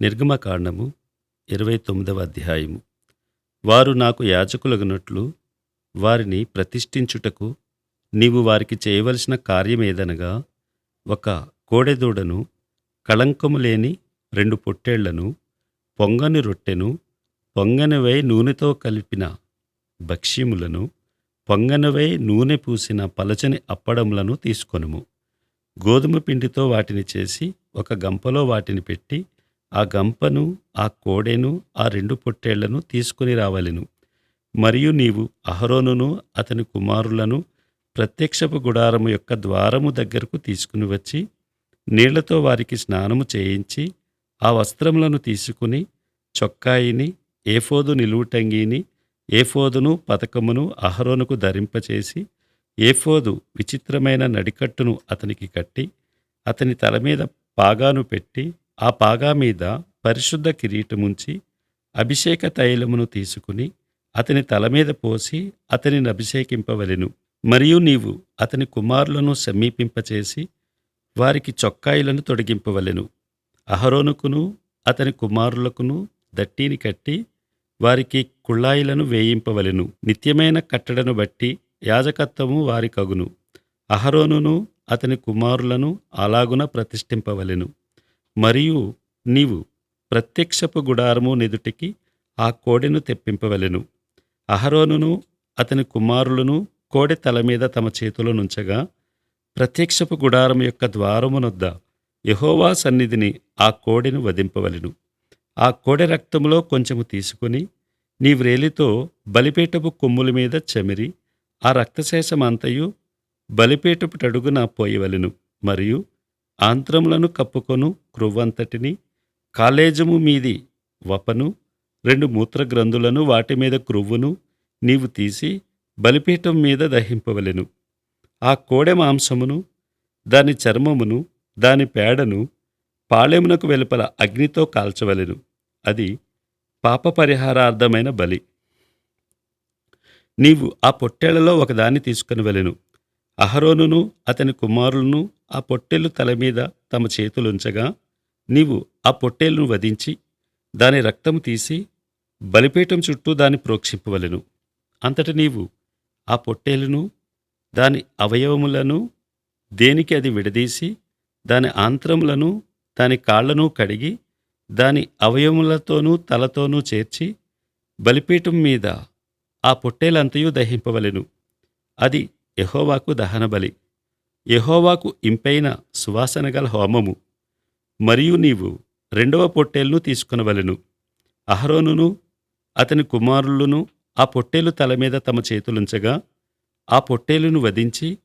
నిర్గమకాండము ఇరవై తొమ్మిదవ అధ్యాయము. వారు నాకు యాజకులగునట్లు వారిని ప్రతిష్ఠించుటకు నీవు వారికి చేయవలసిన కార్యమేదనగా ఒక కోడెదూడను కళంకము లేని రెండు పొట్టేళ్ళను పొంగని రొట్టెను పొంగనివై నూనెతో కలిపిన భక్ష్యములను పొంగనివై నూనె పూసిన పలచని అప్పడములను తీసుకొనుము. గోధుమ పిండితో వాటిని చేసి ఒక గంపలో వాటిని పెట్టి ఆ గంపను ఆ కోడెను ఆ రెండు పొట్టేళ్ళను తీసుకుని రావలెను. మరియు నీవు అహరోనును అతని కుమారులను ప్రత్యక్షపు గుడారము యొక్క ద్వారము దగ్గరకు తీసుకుని వచ్చి నీళ్ళతో వారికి స్నానము చేయించి ఆ వస్త్రములను తీసుకుని చొక్కాయిని ఏఫోదు నిలువుటంగీని ఏఫోదును పథకమును అహరోనుకు ధరింపచేసి ఏఫోదు విచిత్రమైన నడికట్టును అతనికి కట్టి అతని తల మీద పాగాను పెట్టి ఆ పాగా మీద పరిశుద్ధ కిరీటముంచి అభిషేక తైలమును తీసుకుని అతని తల మీద పోసి అతనిని అభిషేకింపవలెను. మరియు నీవు అతని కుమారులను సమీపింపచేసి వారికి చొక్కాయిలను తొడిగింపవలెను. అహరోనుకును అతని కుమారులకును దట్టిని కట్టి వారికి కుళ్ళాయిలను వేయింపవలెను. నిత్యమైన కట్టడను బట్టి యాజకత్వము వారికగును. అహరోనును అతని కుమారులను అలాగున ప్రతిష్ఠింపవలెను. మరియు నీవు ప్రత్యక్షపు గుడారము నెదుటికి ఆ కోడెను తెప్పింపవలెను. అహరోనును అతని కుమారులను కోడె తల మీద తమ చేతులనుంచగా ప్రత్యక్షపు గుడారం యొక్క ద్వారమునొద్ద యహోవా సన్నిధిని ఆ కోడెను వధింపవలెను. ఆ కోడె రక్తములో కొంచెము తీసుకుని నీ వ్రేలితో బలిపీటపు కొమ్ముల మీద చెమిరి ఆ రక్తశేషమంతయు బలిపీటపు టడుగున పోయవలెను. మరియు ఆంత్రములను కప్పుకొను క్రువ్వంతటిని కాలేజము మీది వపను రెండు మూత్రగ్రంథులను వాటి మీద క్రువ్వును నీవు తీసి బలిపీఠం మీద దహింపవలెను. ఆ కోడె మాంసమును దాని చర్మమును దాని పేడను పాళెమునకు వెలుపల అగ్నితో కాల్చవలెను. అది పాప పరిహారార్థమైన బలి. నీవు ఆ పొట్టేళ్ళలో ఒకదాన్ని తీసుకుని వెళ్ళెను అహరోనును అతని కుమారులను ఆ పొట్టేలు తల మీద తమ చేతులుంచగా నీవు ఆ పొట్టేలును వధించి దాని రక్తము తీసి బలిపీఠం చుట్టూ దాన్ని ప్రోక్షింపవలెను. అంతట నీవు ఆ పొట్టేలును దాని అవయవములను దేనికి అది విడదీసి దాని ఆంత్రములను దాని కాళ్ళను కడిగి దాని అవయవములతోనూ తలతోనూ చేర్చి బలిపీఠం మీద ఆ పొట్టేలంతయు దహింపవలెను. అది యహోవాకు దహనబలి యహోవాకు ఇంపైన సువాసన గల హోమము. మరియు నీవు రెండవ పొట్టేలును తీసుకునవలెను. అహరోనును అతని కుమారులను ఆ పొట్టేలు తల మీద తమ చేతులుంచగా ఆ పొట్టేలును వధించి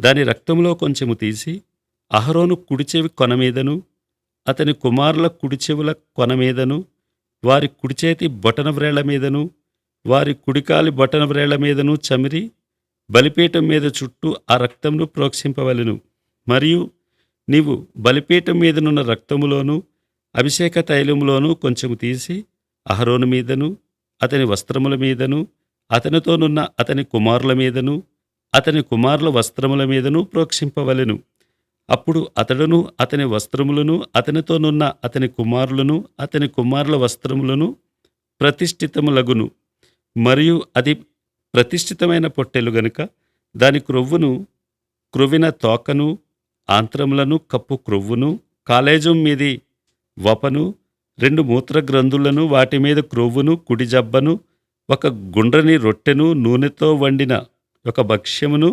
దాని రక్తంలో కొంచెము తీసి అహరోను కుడిచెవి కొనమీదను అతని కుమారుల కుడిచెవుల కొనమీదను వారి కుడిచేతి బొటనవ్రేళ్ళ మీదను వారి కుడికాలి బొటనవ్రేళ్ళ మీదను చమిరి బలిపీఠం మీద చుట్టూ ఆ రక్తంను ప్రోక్షింపవలెను. మరియు నీవు బలిపీఠం మీదనున్న రక్తములోను అభిషేక తైలములోనూ కొంచెము తీసి అహరోను మీదను అతని వస్త్రముల మీదను అతనితోనున్న అతని కుమారుల మీదను అతని కుమారుల వస్త్రముల మీదను ప్రోక్షింపవలెను. అప్పుడు అతడును అతని వస్త్రములను అతనితోనున్న అతని కుమారులను అతని కుమారుల వస్త్రములను ప్రతిష్ఠితములగును. మరియు అది ప్రతిష్ఠితమైన పొట్టెలు గనుక దాని క్రొవ్వును క్రొవ్విన తోకను ఆంత్రములను కప్పు క్రొవ్వును కాలేజం మీది వపను రెండు మూత్రగ్రంథులను వాటి మీద క్రొవ్వును కుడి జబ్బను ఒక గుండ్రని రొట్టెను నూనెతో వండిన ఒక భక్ష్యమును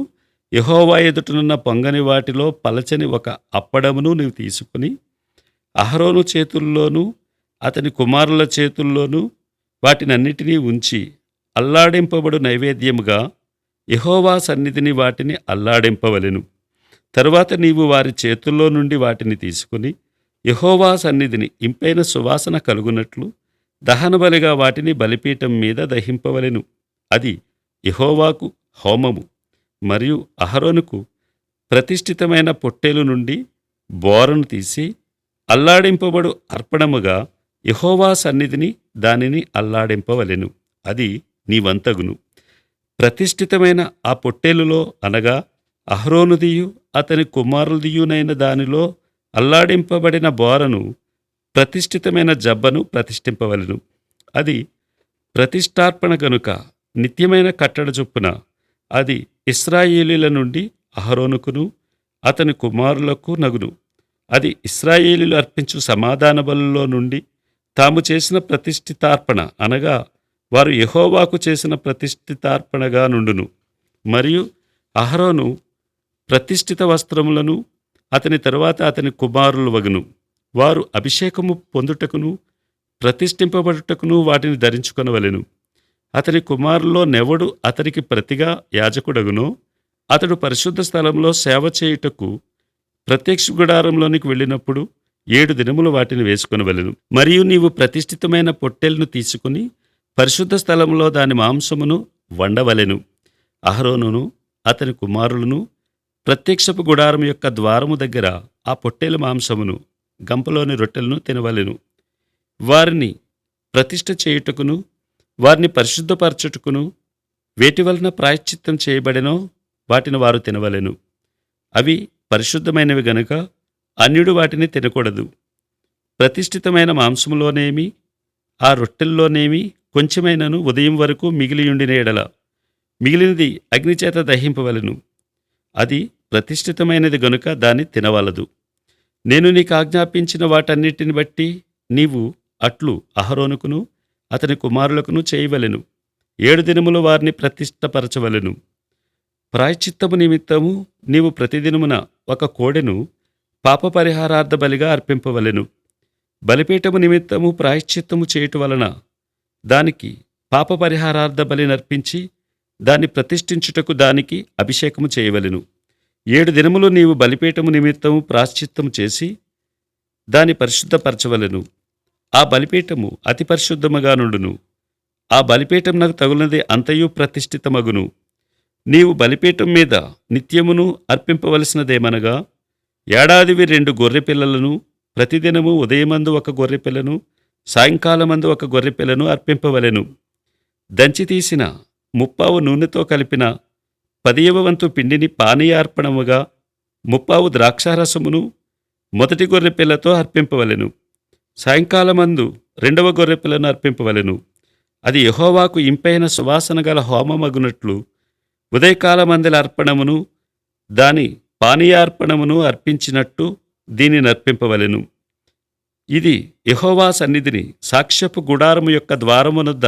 యహోవా ఎదుటనున్న పొంగని వాటిలో పలచని ఒక అప్పడమును నీవు తీసుకుని అహరోను చేతుల్లోనూ అతని కుమారుల చేతుల్లోనూ వాటినన్నిటినీ ఉంచి అల్లాడింపబడు నైవేద్యముగా యహోవా సన్నిధిని వాటిని అల్లాడింపవలెను. తరువాత నీవు వారి చేతుల్లో నుండి వాటిని తీసుకుని యహోవా సన్నిధిని ఇంపైన సువాసన కలుగునట్లు దహనబలిగా వాటిని బలిపీఠం మీద దహింపవలెను. అది యహోవాకు హోమము మరియు అహరోనుకు ప్రతిష్ఠితమైన పొట్టేలు నుండి బోరను తీసి అల్లాడింపబడు అర్పణముగా యహోవా సన్నిధిని దానిని అల్లాడింపవలెను. అది నీ వంతగును ప్రతిష్ఠితమైన ఆ పొట్టేలులో అనగా అహ్రోనుదియు అతని కుమారుదియునైన దానిలో అల్లాడింపబడిన బోరను ప్రతిష్ఠితమైన జబ్బను ప్రతిష్ఠింపవలను. అది ప్రతిష్టార్పణ గనుక నిత్యమైన కట్టడ చొప్పున అది ఇస్రాయేలీల నుండి అహరోనుకును అతని కుమారులకు నగును. అది ఇస్రాయేలీలు అర్పించు సమాధాన బలులో నుండి తాము చేసిన ప్రతిష్ఠితార్పణ అనగా వారు యహోవాకు చేసిన ప్రతిష్ఠితార్పణగా నుండును. మరియు అహరోను ప్రతిష్ఠిత వస్త్రములను అతని తరువాత అతని కుమారులు వగును. వారు అభిషేకము పొందుటకును ప్రతిష్ఠింపబడుటకును వాటిని ధరించుకొనవలెను. అతని కుమారుల్లో నెవడు అతనికి ప్రతిగా యాజకుడగునో అతడు పరిశుద్ధ స్థలంలో సేవ చేయుటకు ప్రత్యక్ష గుడారంలోనికి వెళ్ళినప్పుడు ఏడు దినములు వాటిని వేసుకొనవలెను. మరియు నీవు ప్రతిష్ఠితమైన పొట్టెలను తీసుకుని పరిశుద్ధ స్థలంలో దాని మాంసమును వండవలెను. అహరోనును అతని కుమారులను ప్రత్యక్షపు గుడారం యొక్క ద్వారము దగ్గర ఆ పొట్టేల మాంసమును గంపలోని రొట్టెలను తినవలెను. వారిని ప్రతిష్ట చేయుటకును వారిని పరిశుద్ధపరచుటకును వేటి వలన ప్రాయశ్చిత్తం చేయబడినో వాటిని వారు తినవలెను. అవి పరిశుద్ధమైనవి గనుక అన్యుడు వాటిని తినకూడదు. ప్రతిష్ఠితమైన మాంసములోనేమి ఆ రొట్టెల్లోనేమి కొంచెమైనను ఉదయం వరకు మిగిలియుండిన ఎడల. మిగిలినది అగ్నిచేత దహింపవలెను. అది ప్రతిష్ఠితమైనది గనుక దాన్ని తినవలదు. నేను నీకు ఆజ్ఞాపించిన వాటన్నిటిని బట్టి నీవు అట్లు అహరోనుకును అతని కుమారులకును చేయవలెను. ఏడు దినములు వారిని ప్రతిష్టపరచవలెను ప్రాయశ్చిత్తము నిమిత్తము నీవు ప్రతిదినమున ఒక కోడెను పాప పరిహారార్థ బలిగా అర్పింపవలెను. బలిపీఠము నిమిత్తము ప్రాయశ్చిత్తము చేయుట వలన దానికి పాప పరిహారార్థ బలి నర్పించి దాన్ని ప్రతిష్ఠించుటకు దానికి అభిషేకము చేయవలెను. ఏడు దినములు నీవు బలిపీఠము నిమిత్తము ప్రాశ్చిత్తము చేసి దాని పరిశుద్ధపరచవలెను. ఆ బలిపీఠము అతి పరిశుద్ధముగా నుండును. ఆ బలిపీఠం నాకు తగులనది అంతయు ప్రతిష్ఠితమగును. నీవు బలిపీఠం మీద నిత్యమును అర్పింపవలసినదేమనగా ఏడాదివి రెండు గొర్రెపిల్లలను ప్రతిదినము ఉదయమందు ఒక గొర్రెపిల్లను సాయంకాలమందు ఒక గొర్రెపిల్లను అర్పింపవలెను. దంచి తీసిన ముప్పావు నూనెతో కలిపిన పదియవ వంతు పిండిని పానీయార్పణముగా ముప్పావు ద్రాక్షారసమును మొదటి గొర్రెపిల్లతో అర్పింపవలెను. సాయంకాలమందు రెండవ గొర్రెపిల్లను అర్పింపవలెను. అది యహోవాకు ఇంపైన సువాసన గల హోమమగునట్లు ఉదయకాలమందల అర్పణమును దాని పానీయార్పణమును అర్పించినట్టు దీనిని అర్పింపవలెను. ఇది యహోవా సన్నిధిని సాక్ష్యపు గుడారము యొక్క ద్వారమునొద్ద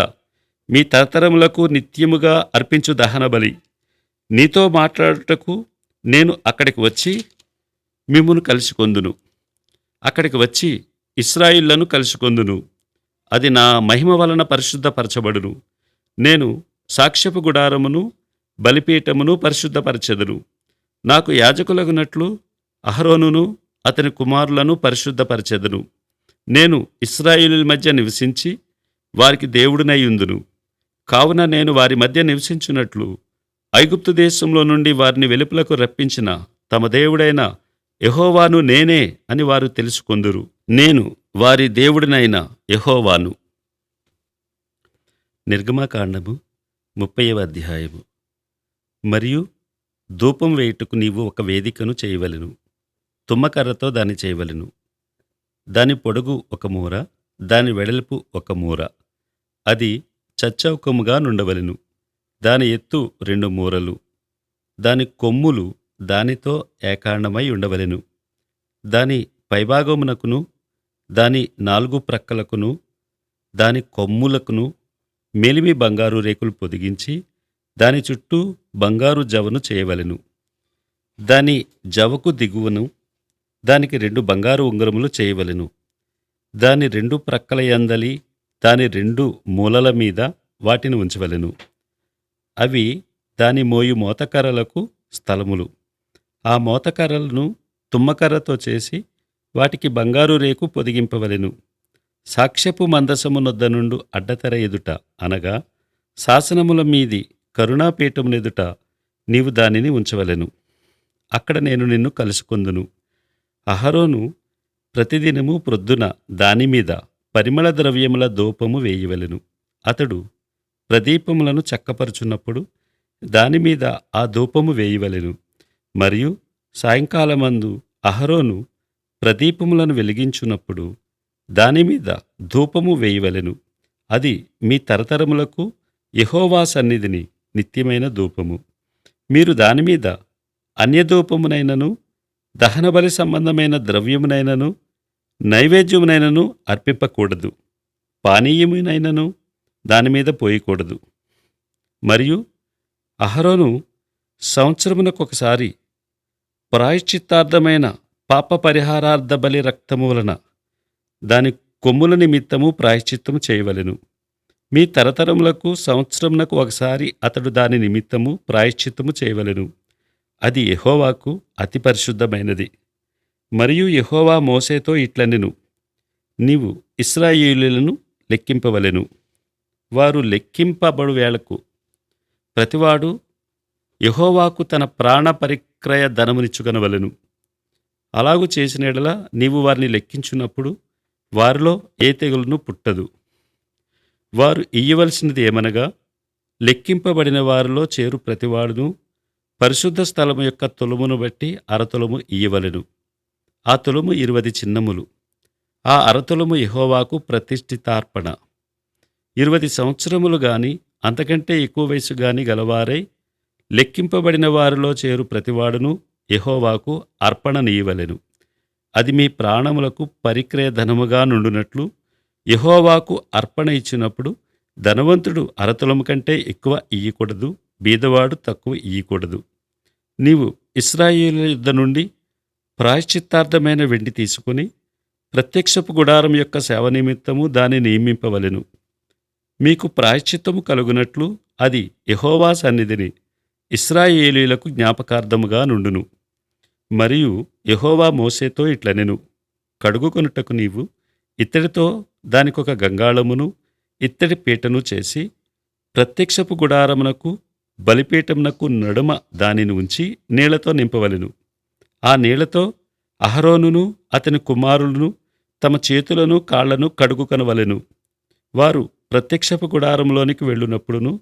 మీ తరతరములకు నిత్యముగా అర్పించు దహనబలి నీతో మాట్లాడుటకు నేను అక్కడికి వచ్చి మిమ్మును కలుసుకొందును. అక్కడికి వచ్చి ఇస్రాయిళ్ళను కలుసుకొందును. అది నా మహిమ వలన పరిశుద్ధపరచబడును. నేను సాక్ష్యపు గుడారమును బలిపీఠమును పరిశుద్ధపరచెదను. నాకు యాజకులగునట్లు అహరోనును అతని కుమారులను పరిశుద్ధపరచెదను. నేను ఇస్రాయేలుల మధ్య నివసించి వారికి దేవుడినై కావున నేను వారి మధ్య నివసించున్నట్లు ఐగుప్తు దేశంలో నుండి వారిని వెలుపలకు రప్పించిన తమ దేవుడైన యహోవాను నేనే అని వారు తెలుసుకొందురు. నేను వారి దేవుడినైన యహోవాను. నిర్గమకాండము ముప్పైవ అధ్యాయము. మరియు ధూపం వేయుటకు నీవు ఒక వేదికను చేయవలెను. తుమ్మకర్రతో దాన్ని చేయవలెను. దాని పొడుగు ఒక మూర దాని వెడల్పు ఒక మూర. అది చచ్చౌకముగా నుండవలెను. దాని ఎత్తు రెండు మూరలు. దాని కొమ్ములు దానితో ఏకాండమై ఉండవలెను. దాని పైభాగమునకును దాని నాలుగు ప్రక్కలకును దాని కొమ్ములకును మెలిమి బంగారు రేకులు పొదిగించి దాని చుట్టూ బంగారు జవను చేయవలెను. దాని జవకు దిగువను దానికి రెండు బంగారు ఉంగరములు చేయవలెను. దాని రెండు ప్రక్కల యందలి దాని రెండు మూలల మీద వాటిని ఉంచవలెను. అవి దాని మోయు మోతకర్రలకు స్థలములు. ఆ మోతకర్రలను తుమ్మకర్రతో చేసి వాటికి బంగారు రేకు పొదిగింపవలెను. సాక్ష్యపు మందసమునొద్ద నుండు అడ్డతెర ఎదుట అనగా శాసనముల మీది కరుణాపీఠమునెదుట నీవు దానిని ఉంచవలెను. అక్కడ నేను నిన్ను కలుసుకొందును. అహరోను ప్రతిదినము ప్రొద్దున దానిమీద పరిమళ ద్రవ్యముల దూపము వేయవలెను. అతడు ప్రదీపములను చక్కపరుచున్నప్పుడు దానిమీద ఆ ధూపము వేయవలెను. మరియు సాయంకాలమందు అహరోను ప్రదీపములను వెలిగించున్నప్పుడు దానిమీద ధూపము వేయవలెను. అది మీ తరతరములకు యహోవా సన్నిధిని నిత్యమైన ధూపము మీరు దానిమీద అన్యధూపమునైనను దహనబలి సంబంధమైన ద్రవ్యమునైనను నైవేద్యమునైనను అర్పింపకూడదు. పానీయమునైనను దానిమీద పోయకూడదు. మరియు అహరోను సంవత్సరమునకొకసారి ప్రాయశ్చిత్తార్థమైన పాప పరిహారార్థ బలి రక్తము వలన దాని కొమ్ముల నిమిత్తము ప్రాయశ్చిత్తము చేయవలెను. మీ తరతరములకు సంవత్సరమునకు ఒకసారి అతడు దాని నిమిత్తము ప్రాయశ్చిత్తము చేయవలెను. అది యహోవాకు అతి పరిశుద్ధమైనది. మరియు యహోవా మోసేతో ఇట్లనెను నీవు ఇస్రాయిలులను లెక్కింపవలెను. వారు లెక్కింపబడు వేళకు ప్రతివాడు యహోవాకు తన ప్రాణ పరిక్రయ ధనమునిచ్చుకొనవలెను. అలాగు చేసిన నీవు వారిని లెక్కించున్నప్పుడు వారిలో ఏ తెగులును పుట్టదు. వారు ఇయ్యవలసినది ఏమనగా లెక్కింపబడిన వారిలో చేరు ప్రతివాడును పరిశుద్ధ స్థలము యొక్క తులమును బట్టి అరతులము ఇయ్యవలెను. ఆ తులము ఇరువది చిన్నములు. ఆ అరతులము ఇహోవాకు ప్రతిష్ఠితార్పణ. ఇరువది సంవత్సరములు గాని అంతకంటే ఎక్కువ వయసు గాని గలవారై లెక్కింపబడిన వారిలో చేరు ప్రతివాడును యహోవాకు అర్పణ నీయవలెను. అది మీ ప్రాణములకు పరిక్రయ ధనముగా నుండునట్లు యహోవాకు అర్పణ ఇచ్చినప్పుడు ధనవంతుడు అరతులము కంటే ఎక్కువ ఇయ్యకూడదు బీదవాడు తక్కువ ఇయ్యకూడదు. నీవు ఇస్రాయేలు యుద్ధ నుండి ప్రాయశ్చిత్తార్థమైన వెండి తీసుకుని ప్రత్యక్షపు గుడారం యొక్క సేవ నిమిత్తము దాన్ని నియమింపవలెను. మీకు ప్రాయశ్చిత్తము కలుగునట్లు అది యహోవా సన్నిధిని ఇస్రాయేలీలకు జ్ఞాపకార్థముగా నుండును. మరియు యహోవా మోసేతో ఇట్లనెను. కడుగుకొనుటకు నీవు ఇత్తడితో దానికొక గంగాళమును ఇత్తడి పీటను చేసి ప్రత్యక్షపు గుడారమునకు బలిపీఠమునకు నడుమ దానిని ఉంచి నీళ్ళతో నింపవలెను. ఆ నీళ్ళతో అహరోనును అతని కుమారులను తమ చేతులను కాళ్ళను కడుగుకొనవలెను. వారు ప్రత్యక్షపు గుడారంలోనికి వెళ్ళునప్పుడును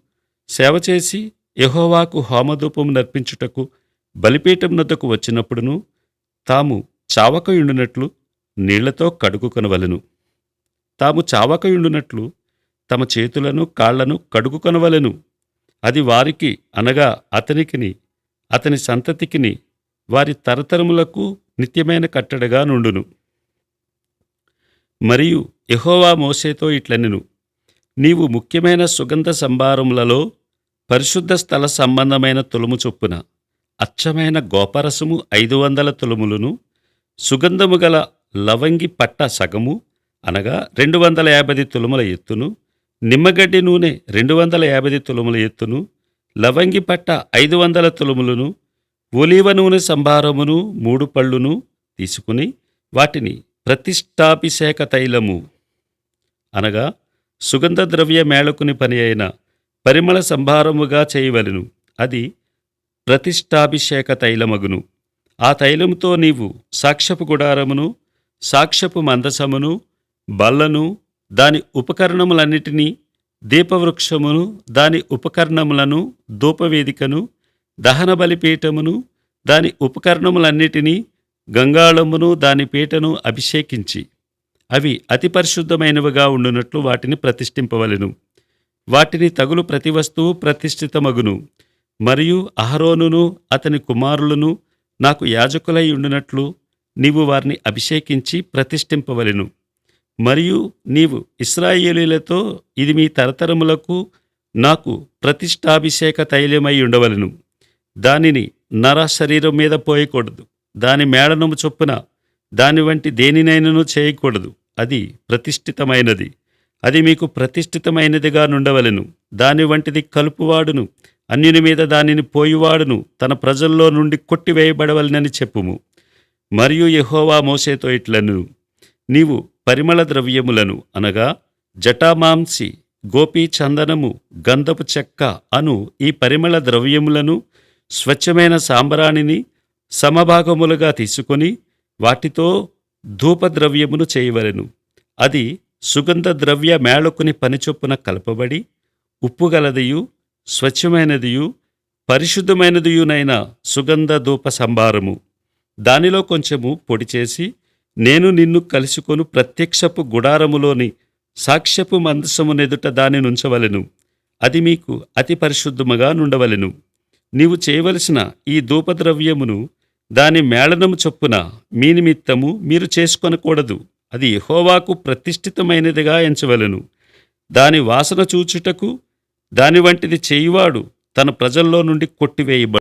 సేవ చేసి యహోవాకు హోమధూపం నర్పించుటకు బలిపీఠం నద్దకు వచ్చినప్పుడును తాము చావకయుండునట్లు నీళ్ళతో కడుగుకొనవలెను. తాము చావకయుండునట్లు తమ చేతులను కాళ్ళను కడుగుకొనవలెను. అది వారికి అనగా అతనికిని అతని సంతతికిని వారి తరతరములకు నిత్యమైన కట్టడగా నుండును. మరియు యెహోవా మోసేతో ఇట్లనెను నీవు ముఖ్యమైన సుగంధ సంభారములలో పరిశుద్ధ స్థల సంబంధమైన తులుము చొప్పున అచ్చమైన గోపరసము ఐదు వందల తులుములను సుగంధము గల లవంగి పట్ట సగము అనగా రెండు వందల యాభై తులుముల ఎత్తును నిమ్మగడ్డి నూనె రెండు వందల యాభై తులుముల ఎత్తును లవంగి పట్ట ఐదు వందల తులుములను ఒలీవ నూనె సంభారమును మూడు పళ్ళును తీసుకుని వాటిని ప్రతిష్టాభిషేక తైలము. అనగా సుగంధ ద్రవ్య మేళకుని పని అయిన పరిమళ సంభారముగా చేయవలెను. అది ప్రతిష్టాభిషేక తైలమగును. ఆ తైలముతో నీవు సాక్షపు గుడారమును సాక్ష్యపు మందసమును బల్లను దాని ఉపకరణములన్నిటినీ దీపవృక్షమును దాని ఉపకరణములను ధూపవేదికను దహన బలిపీఠమును దాని ఉపకరణములన్నిటినీ గంగాళమును దాని పీటను అభిషేకించి అవి అతి పరిశుద్ధమైనవిగా ఉండునట్లు వాటిని ప్రతిష్ఠింపవలను. వాటిని తగులు ప్రతి వస్తువు ప్రతిష్ఠితమగును. మరియు అహరోనును అతని కుమారులను నాకు యాజకులై ఉండునట్లు నీవు వారిని అభిషేకించి ప్రతిష్ఠింపవలెను. మరియు నీవు ఇస్రాయేలీలతో ఇది మీ తరతరములకు నాకు ప్రతిష్టాభిషేక తైలమై ఉండవలెను. దానిని నర శరీరం మీద పోయకూడదు. దాని మేడనము చొప్పున దాని వంటి దేనినైనను చేయకూడదు. అది ప్రతిష్ఠితమైనది. అది మీకు ప్రతిష్ఠితమైనదిగా నుండవలను. దాని వంటిది కలుపువాడును. అన్యుని మీద దానిని పోయివాడును. తన ప్రజల్లో నుండి కొట్టివేయబడవలనని చెప్పుము. మరియు యహోవా మోసేతో ఇట్లను. నీవు పరిమళ ద్రవ్యములను అనగా జటామాంసి గోపీ చందనము గంధపు చెక్క అను ఈ పరిమళ ద్రవ్యములను స్వచ్ఛమైన సాంబ్రాణిని సమభాగములుగా తీసుకొని వాటితో ధూపద్రవ్యమును చేయవలెను. అది సుగంధ ద్రవ్య మేళకుని పనిచొప్పున కలపబడి ఉప్పుగలదియు స్వచ్ఛమైనదియు పరిశుద్ధమైనదియునైన సుగంధ ధూప సంభారము. దానిలో కొంచెము పొడి చేసి నేను నిన్ను కలుసుకొను ప్రత్యక్షపు గుడారములోని సాక్ష్యపు మందసమునెదుట దాని నుంచవలెను. అది మీకు అతి పరిశుద్ధముగా నుండవలెను. నీవు చేయవలసిన ఈ ధూపద్రవ్యమును దాని మేళనము చొప్పున మీ నిమిత్తము మీరు చేసుకొనకూడదు. అది యెహోవాకు ప్రతిష్ఠితమైనదిగా ఎంచవలెను. దాని వాసన చూచుటకు దాని వంటిది చేయువాడు తన ప్రజల్లో నుండి కొట్టివేయబడు